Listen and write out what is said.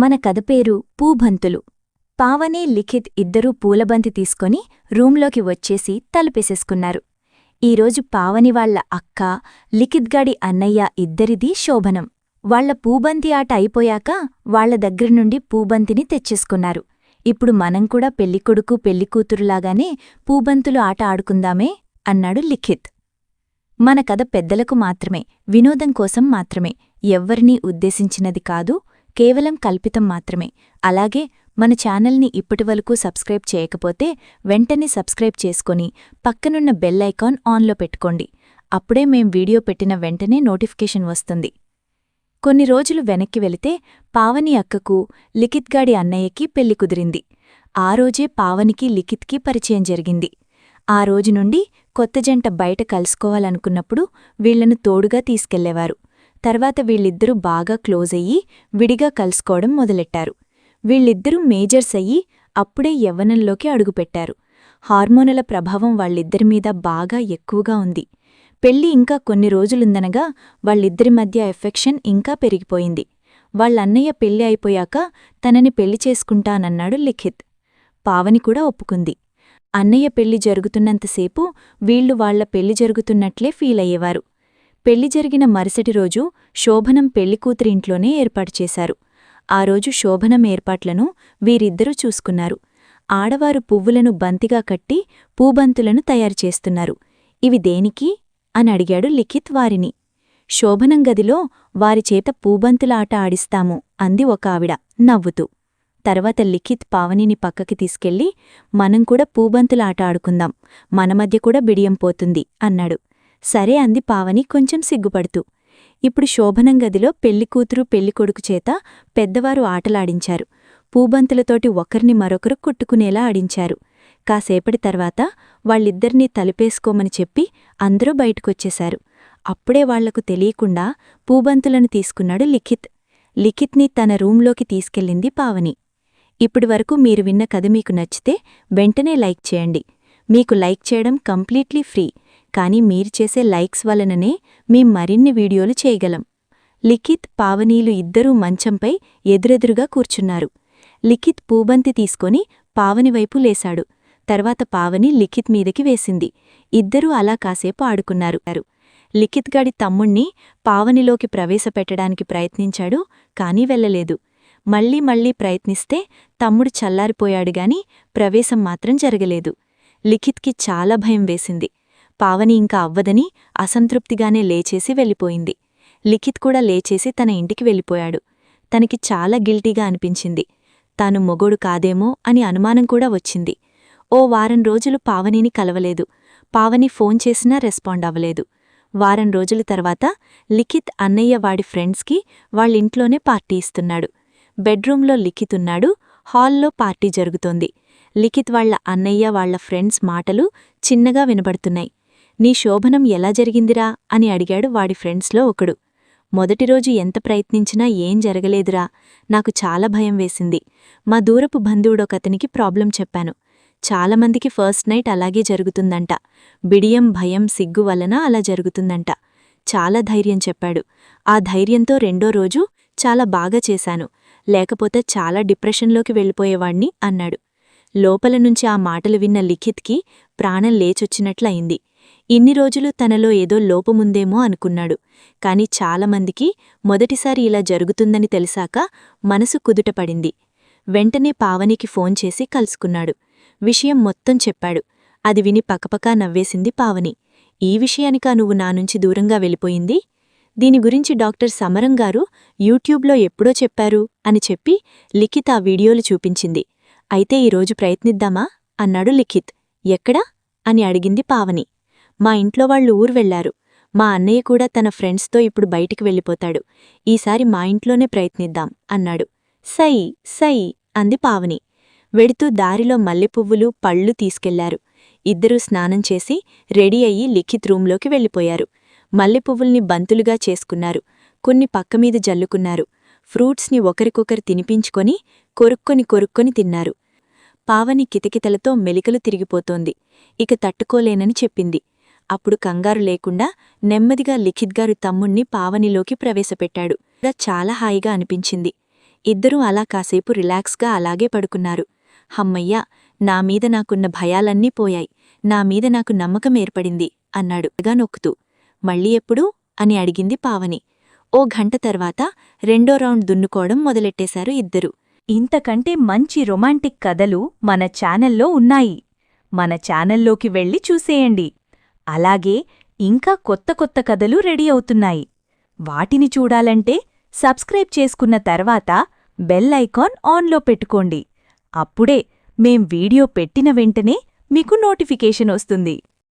మన కథ పేరు పూబంతులు. పావని లిఖిత్ ఇద్దరూ పూలబంతి తీసుకొని రూంలోకి వచ్చేసి తలుపేసేసుకున్నారు. ఈరోజు పావని వాళ్ళ అక్క లిఖిత్గాడి అన్నయ్య ఇద్దరిదీ శోభనం. వాళ్ళ పూబంతి ఆట అయిపోయాక వాళ్ళ దగ్గరనుండి పూబంతిని తెచ్చేసుకున్నారు. ఇప్పుడు మనం కూడా పెళ్ళికొడుకు పెళ్ళికూతురులాగానే పూబంతులు ఆట ఆడుకుందామే అన్నాడు లిఖిత్. మన కథ పెద్దలకు మాత్రమే వినోదం కోసం మాత్రమే ఎవ్వరినీ ఉద్దేశించినది కాదు కేవలం కల్పితం మాత్రమే. అలాగే మన ఛానల్ని ఇప్పటివరకు సబ్స్క్రైబ్ చేయకపోతే వెంటనే సబ్స్క్రైబ్ చేసుకొని పక్కనున్న బెల్ ఐకాన్ ఆన్లో పెట్టుకోండి. అప్పుడే మేం వీడియో పెట్టిన వెంటనే నోటిఫికేషన్ వస్తుంది. కొన్ని రోజులు వెనక్కి వెళితే పావని అక్కకు లిఖిత్గాడి అన్నయ్యకి పెళ్ళి కుదిరింది. ఆ రోజే పావనికి లిఖిత్కి పరిచయం జరిగింది. ఆ రోజు నుండి కొత్త జంట బయట కలుసుకోవాలనుకున్నప్పుడు వీళ్ళను తోడుగా తీసుకెళ్ళేవారు. తర్వాత వీళ్ళిద్దరూ బాగా క్లోజ్ అయ్యి విడిగా కలుసుకోవడం మొదలెట్టారు. వీళ్ళిద్దరూ మేజర్స్ అయ్యి అప్పుడే యవ్వనంలోకి అడుగుపెట్టారు. హార్మోనుల ప్రభావం వాళ్ళిద్దరి మీద బాగా ఎక్కువగా ఉంది. పెళ్ళి ఇంకా కొన్ని రోజులుందనగా వాళ్ళిద్దరి మధ్య ఎఫెక్షన్ ఇంకా పెరిగిపోయింది. వాళ్ళన్నయ్య పెళ్ళి అయిపోయాక తనని పెళ్ళి చేసుకుంటానన్నాడు లిఖిత్. పావని కూడా ఒప్పుకుంది. అన్నయ్య పెళ్ళి జరుగుతున్నంతసేపు వీళ్ళు వాళ్ళ పెళ్ళి జరుగుతున్నట్లే ఫీలయ్యేవారు పెళ్ళి జరిగిన మరుసటి రోజు శోభనం పెళ్ళికూతురింట్లోనే ఏర్పాటు చేశారు. ఆ రోజు శోభనం ఏర్పాట్లను వీరిద్దరూ చూసుకున్నారు. ఆడవారు పువ్వులను బంతిగా కట్టి పూబంతులను తయారుచేస్తున్నారు ఇవి దేనికి అని అడిగాడు లిఖిత్ వారిని. శోభనం గదిలో వారి చేత పూబంతుల ఆట ఆడిస్తాము అంది ఒక ఆవిడ నవ్వుతూ. తర్వాత లిఖిత్ పావనిని పక్కకి తీసుకెళ్ళి మనం కూడా పూబంతుల ఆట ఆడుకుందాం. మన మధ్య కూడా బిడియం పోతుంది అన్నాడు. సరే అంది పావని కొంచెం సిగ్గుపడుతూ. ఇప్పుడు శోభనం గదిలో పెళ్ళికూతురు పెళ్ళికొడుకు చేత పెద్దవారు ఆటలాడించారు. పూబంతులతోటి ఒకరిని మరొకరు కొట్టుకునేలా ఆడించారు. కాసేపటి తర్వాత వాళ్ళిద్దరినీ తలుపేసుకోమని చెప్పి అందరూ బయటకొచ్చేశారు. అప్పుడే వాళ్ళకు తెలియకుండా పూబంతులను తీసుకున్నాడు లిఖిత్. లిఖిత్ని తన రూంలోకి తీసుకెళ్ళింది పావని. ఇప్పటివరకు మీరు విన్న కథ మీకు నచ్చితే వెంటనే లైక్ చేయండి. మీకు లైక్ చేయడం కంప్లీట్లీ ఫ్రీ. కానీ మీరు చేసే లైక్స్ వలననే మేం మరిన్ని వీడియోలు చేయగలం. లిఖిత్ పావనీలు ఇద్దరూ మంచంపై ఎదురెదురుగా కూర్చున్నారు. లిఖిత్ పూబంతి తీసుకొని పావనివైపు లేశాడు. తర్వాత పావని లిఖిత్ మీదకి వేసింది. ఇద్దరూ అలా కాసేపు ఆడుకున్నారు. లిఖిత్ గడి తమ్ముణ్ణి పావనిలోకి ప్రవేశపెట్టడానికి ప్రయత్నించాడు కానీ వెళ్ళలేదు. మళ్ళీ మళ్ళీ ప్రయత్నిస్తే తమ్ముడు చల్లారిపోయాడుగాని ప్రవేశం మాత్రం జరగలేదు. లిఖిత్కి చాలా భయం వేసింది. పావని ఇంకా అవ్వదని అసంతృప్తిగానే లేచేసి వెళ్ళిపోయింది. లిఖిత్ కూడా లేచేసి తన ఇంటికి వెళ్ళిపోయాడు. తనకి చాలా గిల్టీగా అనిపించింది. తాను మొగోడు కాదేమో అని అనుమానం కూడా వచ్చింది. ఓ వారం రోజులు పావనిని కలవలేదు. పావని ఫోన్ చేసినా రెస్పాండ్ అవ్వలేదు. వారం రోజుల తర్వాత లిఖిత్ అన్నయ్య వాడి ఫ్రెండ్స్కి వాళ్ళింట్లోనే పార్టీ ఇస్తున్నాడు. బెడ్రూంలో లిఖిత్ ఉన్నాడు. హాల్లో పార్టీ జరుగుతోంది. లిఖిత్ వాళ్ళ అన్నయ్య వాళ్ళ ఫ్రెండ్స్ మాటలు చిన్నగా వినబడుతున్నాయి. నీ శోభనం ఎలా జరిగిందిరా? అని అడిగాడు వాడి ఫ్రెండ్స్లో ఒకడు. మొదటిరోజు ఎంత ప్రయత్నించినా ఏం జరగలేదురా. నాకు చాలా భయం వేసింది. మా దూరపు బంధువుడొకతనికి ప్రాబ్లం చెప్పాను. చాలామందికి ఫస్ట్ నైట్ అలాగే జరుగుతుందంట. బిడియం భయం సిగ్గు వలన అలా జరుగుతుందంట. చాలా ధైర్యం చెప్పాడు. ఆ ధైర్యంతో రెండో రోజు చాలా బాగా చేశాను. లేకపోతే చాలా డిప్రెషన్లోకి వెళ్ళిపోయేవాణ్ణి అన్నాడు. లోపల నుంచి ఆ మాటలు విన్న లిఖిత్కి ప్రాణం లేచొచ్చినట్లయింది. ఇన్ని రోజులు తనలో ఏదో లోపముందేమో అనుకున్నాడు. కాని చాలామందికి మొదటిసారి ఇలా జరుగుతుందని తెలిసాక మనసు కుదుటపడింది. వెంటనే పావనికి ఫోన్ చేసి కలుసుకున్నాడు. విషయం మొత్తం చెప్పాడు. అది విని పకపకా నవ్వేసింది పావని. ఈ విషయానికా నువ్వు నా నుంచి దూరంగా వెళ్ళిపోయింది? దీని గురించి డాక్టర్ సమరం గారు యూట్యూబ్లో ఎప్పుడో చెప్పారు అని చెప్పి లిఖిత్ ఆ వీడియోలు చూపించింది. అయితే ఈరోజు ప్రయత్నిద్దామా? అన్నాడు లిఖిత్. ఎక్కడా? అని అడిగింది పావని. మా ఇంట్లో వాళ్ళు ఊరు వెళ్ళారు మా అన్నయ్య కూడా తన ఫ్రెండ్స్తో ఇప్పుడు బయటికి వెళ్ళిపోతాడు. ఈసారి మా ఇంట్లోనే ప్రయత్నిద్దాం అన్నాడు. సై సై అంది పావని. వెడుతూ దారిలో మల్లెపువ్వులు పళ్ళు తీసుకెళ్ళారు. ఇద్దరూ స్నానం చేసి రెడీ అయ్యి లిఖిత్ రూంలోకి వెళ్ళిపోయారు. మల్లెపువ్వుల్ని బంతులుగా చేసుకున్నారు. కొన్ని పక్కమీద జల్లుకున్నారు. ఫ్రూట్స్ని ఒకరికొకరు తినిపించుకొని కొరుక్కొని కొరుక్కొని తిన్నారు. పావని కితకితలతో మెలికలు తిరిగిపోతోంది. ఇక తట్టుకోలేనని చెప్పింది. అప్పుడు కంగారు లేకుండా నెమ్మదిగా లిఖిత్గారు తమ్ముణ్ణి పావనిలోకి ప్రవేశపెట్టాడు. చాలా హాయిగా అనిపించింది. ఇద్దరూ అలా కాసేపు రిలాక్స్గా అలాగే పడుకున్నారు. హమ్మయ్యా నా మీద నాకున్న భయాలన్నీ పోయాయి. నా మీద నాకు నమ్మకం ఏర్పడింది అన్నాడు. గా నొక్కుతూ మళ్ళీ ఎప్పుడు? అని అడిగింది పావని. ఓ గంట తర్వాత రెండో రౌండ్ దున్నుకోవడం మొదలెట్టేశారు ఇద్దరు. ఇంతకంటే మంచి రొమాంటిక్ కథలు మన ఛానల్లో ఉన్నాయి. మన ఛానల్లోకి వెళ్ళి చూసేయండి. అలాగే ఇంకా కొత్త కొత్త కథలు రెడీ అవుతున్నాయి. వాటిని చూడాలంటే సబ్స్క్రైబ్ చేసుకున్న తర్వాత బెల్ ఐకాన్ ఆన్లో పెట్టుకోండి. అప్పుడే మేం వీడియో పెట్టిన వెంటనే మీకు నోటిఫికేషన్ వస్తుంది.